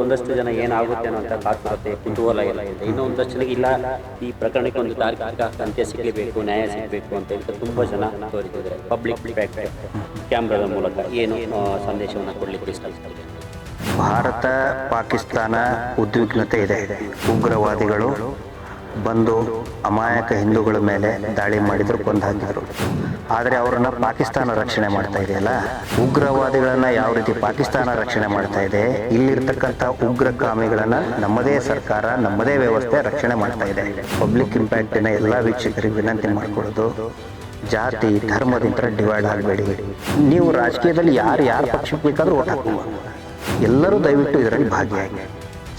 ಒಂದಷ್ಟು ಜನ ಏನಾಗುತ್ತೆ ಅನ್ನೋ ಅಂತ ಕಾತುರತೆ ಕುತೂಹಲ ಇದೆ ಇನ್ನು ಒಂದಷ್ಟು ಜನಕ್ಕೆ ಇಲ್ಲ, ಈ ಪ್ರಕರಣಕ್ಕೆ ಒಂದು ತಾರ್ಕಿಕ ಅಂತ್ಯ ಸಿಗಲೇಬೇಕು, ನ್ಯಾಯ ಸಿಗಬೇಕು ಅಂತ ಹೇಳ್ತಾ ತುಂಬ ಜನ ತೋರಿಸಿದ್ದಾರೆ ಪಬ್ಲಿಕ್ ಕ್ಯಾಮ್ರಾದ ಮೂಲಕ ಏನು ಸಂದೇಶವನ್ನು ಕೊಡಲಿಕ್ಕೆ ಇಷ್ಟಪಡ್ತಾರೆ ಭಾರತ, ಪಾಕಿಸ್ತಾನ ಉದ್ವಿಗ್ನತೆ ಇದೆ. ಉಗ್ರವಾದಿಗಳು ಬಂದು ಅಮಾಯಕ ಹಿಂದೂಗಳ ಮೇಲೆ ದಾಳಿ ಮಾಡಿದ್ರು ಕೊಂದು ಹಾಕಿದ್ರು ಆದರೆ ಅವರನ್ನು ಪಾಕಿಸ್ತಾನ ರಕ್ಷಣೆ ಮಾಡ್ತಾ ಇದೆಯಲ್ಲ? ಉಗ್ರವಾದಿಗಳನ್ನು ಯಾವ ರೀತಿ ಪಾಕಿಸ್ತಾನ ರಕ್ಷಣೆ ಮಾಡ್ತಾ ಇದೆ? ಇಲ್ಲಿರ್ತಕ್ಕಂಥ ಉಗ್ರಗಾಮಿಗಳನ್ನ ನಮ್ಮದೇ ಸರ್ಕಾರ, ನಮ್ಮದೇ ವ್ಯವಸ್ಥೆ ರಕ್ಷಣೆ ಮಾಡ್ತಾ ಇದೆ. ಪಬ್ಲಿಕ್ ಇಂಪ್ಯಾಕ್ಟಿನ ಎಲ್ಲ ವೀಕ್ಷಕರಿಗೆ ವಿನಂತಿ ಮಾಡಿಕೊಳ್ಳೋದು, ಜಾತಿ ಧರ್ಮದಿಂದ ಡಿವೈಡ್ ಆಗಬೇಡಿ. ನೀವು ರಾಜಕೀಯದಲ್ಲಿ ಯಾರು ಯಾರು ಪಕ್ಷಕ್ಕೆ ಬೇಕಾದರೂ ಓಟ್ ಹಾಕುವ ಎಲ್ಲರೂ ದಯವಿಟ್ಟು ಇದರಲ್ಲಿ ಭಾಗಿಯಾಗಿ.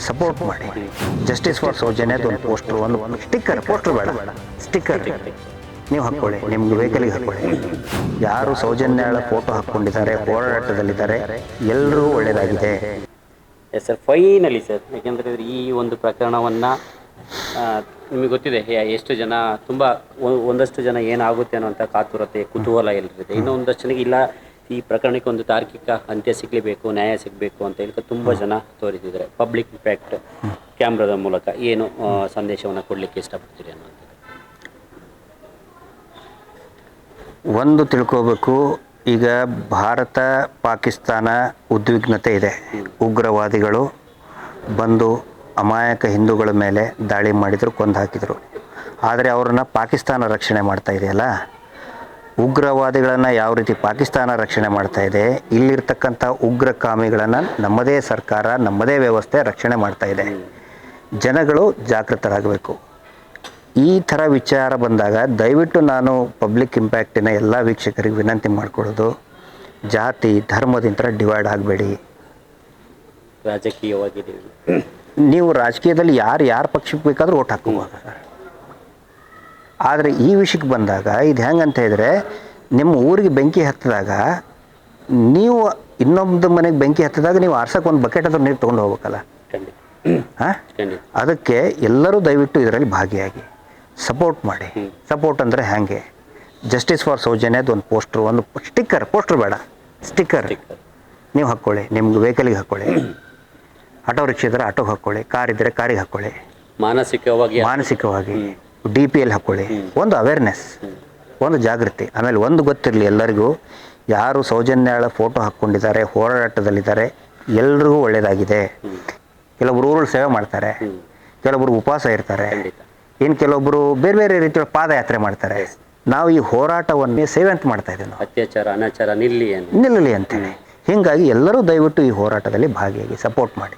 ಸಪೋರ್ಟ್ ಮಾಡಿ. ಜಸ್ಟಿಸ್ ಫಾರ್ ಸೌಜನ್ಯದ ಒಂದು ಪೋಸ್ಟರ್ ಒಂದು ಸ್ಟಿಕ್ಕರ್ ಪೋಸ್ಟರ್ ಬೇಡ. ಸ್ಟಿಕ್ಕರ್ ನೀವು ಹಾಕ್ಕೊಳ್ಳಿ ನಿಮ್ಗೆ ವೆಹಿಕಲ್ಗೆ ಹಾಕ್ಕೊಳ್ಳಿ ಯಾರು ಸೌಜನ್ಯಳ ಫೋಟೋ ಹಾಕ್ಕೊಂಡಿದ್ದಾರೆ, ಹೋರಾಟದಲ್ಲಿದ್ದಾರೆ ಎಲ್ಲರೂ ಒಳ್ಳೆಯದಾಗಿದೆ ಎಸ್ ಸರ್ ಫೈನಲಿ ಸರ್ ಯಾಕೆಂದರೆ ಈ ಒಂದು ಪ್ರಕರಣವನ್ನು ನಿಮಗೆ ಗೊತ್ತಿದೆ ಎಷ್ಟು ಜನ ತುಂಬ, ಒಂದಷ್ಟು ಜನ ಏನಾಗುತ್ತೆ ಅನ್ನೋಂಥ ಕಾತುರತೆ, ಕುತೂಹಲ ಎಲ್ಲರಿದೆ ಇನ್ನೊಂದಷ್ಟು ಜನಕ್ಕೆ ಇಲ್ಲ ಈ ಪ್ರಕರಣಕ್ಕೆ ಒಂದು ತಾರ್ಕಿಕ ಅಂತ್ಯ ಸಿಗಲೇಬೇಕು ನ್ಯಾಯ ಸಿಗಬೇಕು ಅಂತ ಹೇಳಿ ತುಂಬ ಜನ ತೋರಿಸಿದ್ದಾರೆ. ಪಬ್ಲಿಕ್ ಇಂಪ್ಯಾಕ್ಟ್ ಕ್ಯಾಮ್ರಾದ ಮೂಲಕ ಏನು ಸಂದೇಶವನ್ನು ಕೊಡಲಿಕ್ಕೆ ಇಷ್ಟಪಡ್ತೀರಿ ಅನ್ನೋದು ಒಂದು ತಿಳ್ಕೋಬೇಕು ಈಗ ಭಾರತ ಪಾಕಿಸ್ತಾನ ಉದ್ವಿಗ್ನತೆ ಇದೆ. ಉಗ್ರವಾದಿಗಳು ಬಂದು ಅಮಾಯಕ ಹಿಂದೂಗಳ ಮೇಲೆ ದಾಳಿ ಮಾಡಿದ್ರು ಕೊಂದು ಹಾಕಿದರು. ಆದರೆ ಅವರನ್ನು ಪಾಕಿಸ್ತಾನ ರಕ್ಷಣೆ ಮಾಡ್ತಾ ಇದೆಯಲ್ಲ? ಉಗ್ರವಾದಿಗಳನ್ನು ಯಾವ ರೀತಿ ಪಾಕಿಸ್ತಾನ ರಕ್ಷಣೆ ಮಾಡ್ತಾ ಇದೆ ಇಲ್ಲಿರ್ತಕ್ಕಂಥ ಉಗ್ರಗಾಮಿಗಳನ್ನು ನಮ್ಮದೇ ಸರ್ಕಾರ ನಮ್ಮದೇ ವ್ಯವಸ್ಥೆ ರಕ್ಷಣೆ ಮಾಡ್ತಾ ಇದೆ. ಜನಗಳು ಜಾಗೃತರಾಗಬೇಕು. ಈ ಥರ ವಿಚಾರ ಬಂದಾಗ ದಯವಿಟ್ಟು ನಾನು ಪಬ್ಲಿಕ್ ಇಂಪ್ಯಾಕ್ಟಿನ ಎಲ್ಲ ವೀಕ್ಷಕರಿಗೆ ವಿನಂತಿ ಮಾಡಿಕೊಳ್ಳೋದು ಜಾತಿ ಧರ್ಮದಿಂದ ಡಿವೈಡ್ ಆಗಬೇಡಿ. ರಾಜಕೀಯವಾಗಿ ನೀವು ರಾಜಕೀಯದಲ್ಲಿ ಯಾರು ಯಾರ ಪಕ್ಷಕ್ಕೆ ಬೇಕಾದರೂ ಓಟ್ ಹಾಕೋಬೋದು. ಆದರೆ ಈ ವಿಷಯಕ್ಕೆ ಬಂದಾಗ ಇದು ಹೆಂಗಂತ ಹೇಳಿದ್ರೆ ನಿಮ್ಮ ಊರಿಗೆ ಬೆಂಕಿ ಹತ್ತಿದಾಗ ನೀವು ಇನ್ನೊಂದು ಮನೆಗೆ ಬೆಂಕಿ ಹತ್ತಿದಾಗ ನೀವು ಆರ್ಸಕ್ಕೆ ಒಂದು ಬಕೆಟ್ ಅದ್ರ ನೀರು ತೊಗೊಂಡು ಹೋಗ್ಬೇಕಲ್ಲ? ಹಾಂ? ಅದಕ್ಕೆ ಎಲ್ಲರೂ ದಯವಿಟ್ಟು ಇದರಲ್ಲಿ ಭಾಗಿಯಾಗಿ ಸಪೋರ್ಟ್ ಮಾಡಿ. ಸಪೋರ್ಟ್ ಅಂದರೆ ಹೇಗೆ ಜಸ್ಟಿಸ್ ಫಾರ್ ಸೌಜನ್ಯದ ಒಂದು ಪೋಸ್ಟ್ರು ಒಂದು ಸ್ಟಿಕ್ಕರ್ ಪೋಸ್ಟ್ರ್ ಬೇಡ. ಸ್ಟಿಕ್ಕರ್. ನೀವು ಹಾಕ್ಕೊಳ್ಳಿ ನಿಮ್ಗೆ ವೆಹಿಕಲಿಗೆ ಹಾಕ್ಕೊಳ್ಳಿ. ಆಟೋ ರಿಕ್ಷಾ ಇದ್ದರೆ ಆಟೋಗೆ ಹಾಕ್ಕೊಳ್ಳಿ ಕಾರ್ ಇದ್ದರೆ ಕಾರಿಗೆ ಹಾಕ್ಕೊಳ್ಳಿ. ಮಾನಸಿಕವಾಗಿ ಮಾನಸಿಕವಾಗಿ. ಡಿ ಪಿ ಎಲ್ ಹಾಕೊಳ್ಳಿ. ಒಂದು ಅವೇರ್ನೆಸ್ ಒಂದು ಜಾಗೃತಿ. ಆಮೇಲೆ ಒಂದು ಗೊತ್ತಿರಲಿ ಎಲ್ಲರಿಗೂ ಯಾರು ಸೌಜನ್ಯಾಳ ಫೋಟೋ ಹಾಕ್ಕೊಂಡಿದ್ದಾರೆ ಹೋರಾಟದಲ್ಲಿದ್ದಾರೆ ಎಲ್ರಿಗೂ ಒಳ್ಳೆಯದಾಗಿದೆ ಕೆಲವೊಬ್ರು ಊರಲ್ಲಿ ಸೇವೆ ಮಾಡ್ತಾರೆ. ಕೆಲವೊಬ್ರು ಉಪವಾಸ ಇರ್ತಾರೆ. ಇನ್ನು ಕೆಲವೊಬ್ಬರು ಬೇರೆ ಬೇರೆ ರೀತಿಯ ಪಾದಯಾತ್ರೆ ಮಾಡ್ತಾರೆ. ನಾವು ಈ ಹೋರಾಟವನ್ನೇ ಸೇವೆ ಅಂತ ಮಾಡ್ತಾ ಇದ್ದೀವಿ ನಾವು. ಅತ್ಯಾಚಾರ ಅನಾಚಾರ ನಿಲ್ಲಿ ನಿಲ್ಲಲಿ ಅಂತೇಳಿ ಹೀಗಾಗಿ ಎಲ್ಲರೂ ದಯವಿಟ್ಟು ಈ ಹೋರಾಟದಲ್ಲಿ ಭಾಗಿಯಾಗಿ ಸಪೋರ್ಟ್ ಮಾಡಿ.